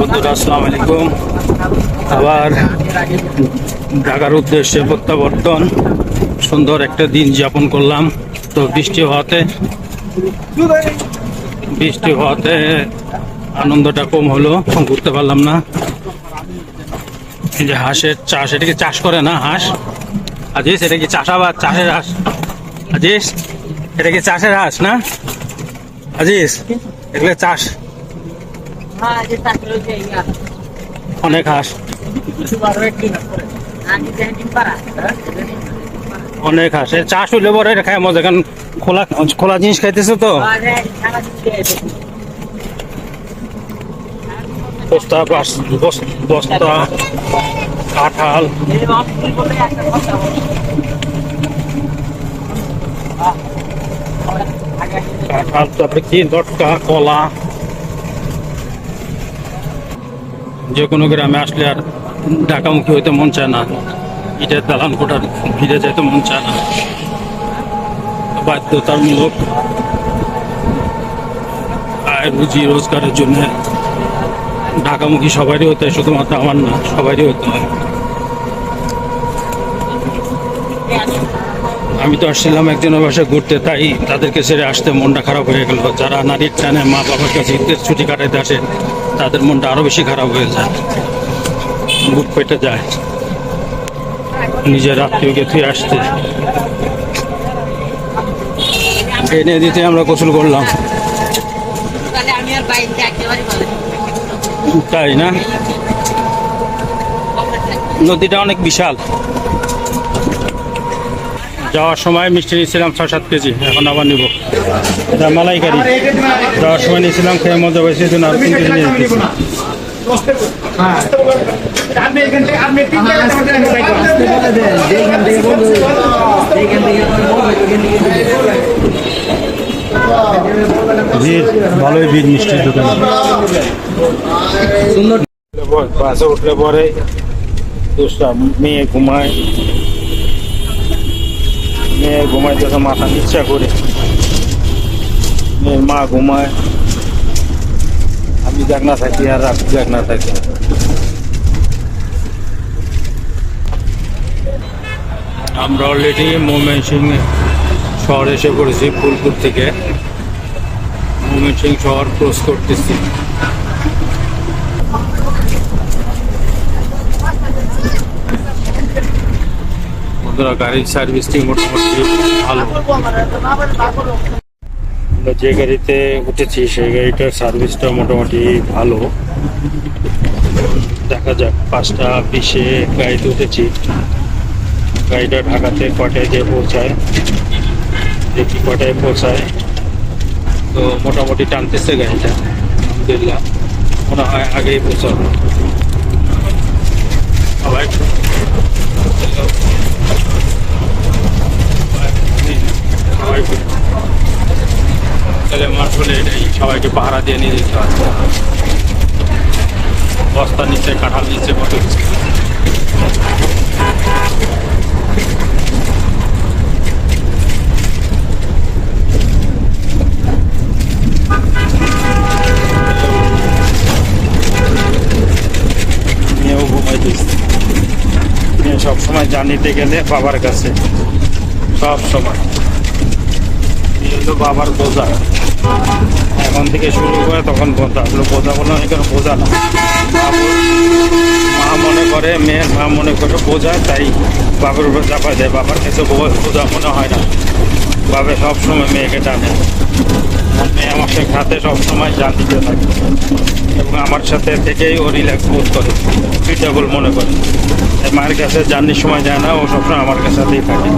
বন্ধুরা, আসসালামু আলাইকুম। আবার ঢাকার উদ্দেশ্যে প্রত্যাবর্তন। সুন্দর একটা দিন যাপন করলাম। তো বৃষ্টি হওয়াতে বৃষ্টি হওয়াতে আনন্দটা কম হলো, ঘুরতে পারলাম না। যে হাঁসের চাষ এটাকে চাষ করে না হাঁস? আজিস এটা কি চাষাবাদ, চাষের হাঁস? আজিস এটা কি চাষের হাঁস না? আজিস এগুলো চাষ অনেক হাঁস। অনেক হাঁস। চাষ হইলে পরে এটা খায় মজা, কারণ খোলা খোলা জিনিস খাইতেছে তো। বস্তা বস্তা, কাঁঠাল। কাঁঠাল তারপরে কি দটকা কলা। যে কোনো গ্রামে আসলে আর ঢাকামুখী হইতে মন চায় না। ইটের দালান কোটার ফিরে যেতে মন চায় না। বাধ্যতামূলক আয় রুজি রোজগারের জন্য ঢাকামুখী সবারই হতে হয় শুধুমাত্র আমার না, সবারই হতে হয়। আমি তো আসছিলাম একজনের বাসায় ঘুরতে, তাই তাদেরকে ছেড়ে আসতে মনটা খারাপ হয়ে গেল। যারা নারীর টানে মা বাবার কাছে ছুটি কাটাইতে আসে তাদের মনটা আরও বেশি খারাপ হয়ে যায়। বুক পেটে যায়। নিজের আত্মীয়কে ফিরে আসতে। এনে দিতে আমরা গোসল করলাম। তাই না? নদীটা অনেক বিশাল। যাওয়ার সময় মিষ্টি নিয়েছিলাম ছয় সাত কেজি এখন আবার নিব। এটা মালাইকারি যাওয়ার সময় নিয়েছিলাম খেয়ে মজা পাইছি এই জন্য আর তিন কেজি নিয়ে ভিড় ভালোই ভিড় মিষ্টির দোকানে। বাসে উঠলে পরে দুষ্টা মেয়ে ঘুমায়। মেয়ে ঘুমাইতেছে মাথা নিচা করে। মেয়ের মা ঘুমায়। আমি জাগ না থাকি আর রাত জাগ না থাকি। আমরা অলরেডি সিং শহরে এসে পড়েছি, ফুলপুর থেকে। সিং শহর ক্রস করতেছি। বন্ধুরা গাড়ির সার্ভিসটি মোটামুটি ভালো। আমরা যে গাড়িতে উঠেছি সেই গাড়িটার সার্ভিসটা মোটামুটি ভালো। দেখা যাক পাঁচটা বিশে গাড়িতে উঠেছি। গাড়িটা ঢাকাতে কটায় গিয়ে পৌঁছায়? দেখি কটায় পৌঁছায়। তো মোটামুটি টানতেছে গাড়িটা আলহামদুলিল্লাহ। মনে হয় আগেই পৌঁছাবে। তাহলে আসলে এটাই, সবাইকে পাহারা দিয়ে নিয়ে যেতে হয়। বস্তা নিচে, কাঁঠাল নিচে কত কিছু মেয়েও ঘুমাইতেছে মেয়ে সবসময় জানিতে গেলে বাবার কাছে, সব সময়। মেয়ে হলো বাবার বোঝা। এখন থেকে শুরু করে তখন বোঝা। আসলে বোঝা বলে এখানে বোঝা না। মা মনে করে, মেয়ের মা মনে করে বোঝা, তাই বাবার উপর চাপা দেয়। বাবার কাছে বোঝা মনে হয় না। বাবে সবসময় মেয়েকে টানে। মেয়ে আমার সাথে সবসময় জান দিতে থাকে এবং আমার সাথে থেকেই ও রিল্যাক্স বোধ করে সুইটেবল মনে করে। মায়ের কাছে জার্নির সময় যায় না, ও সবসময় আমার কাছে সাথেই থাকে।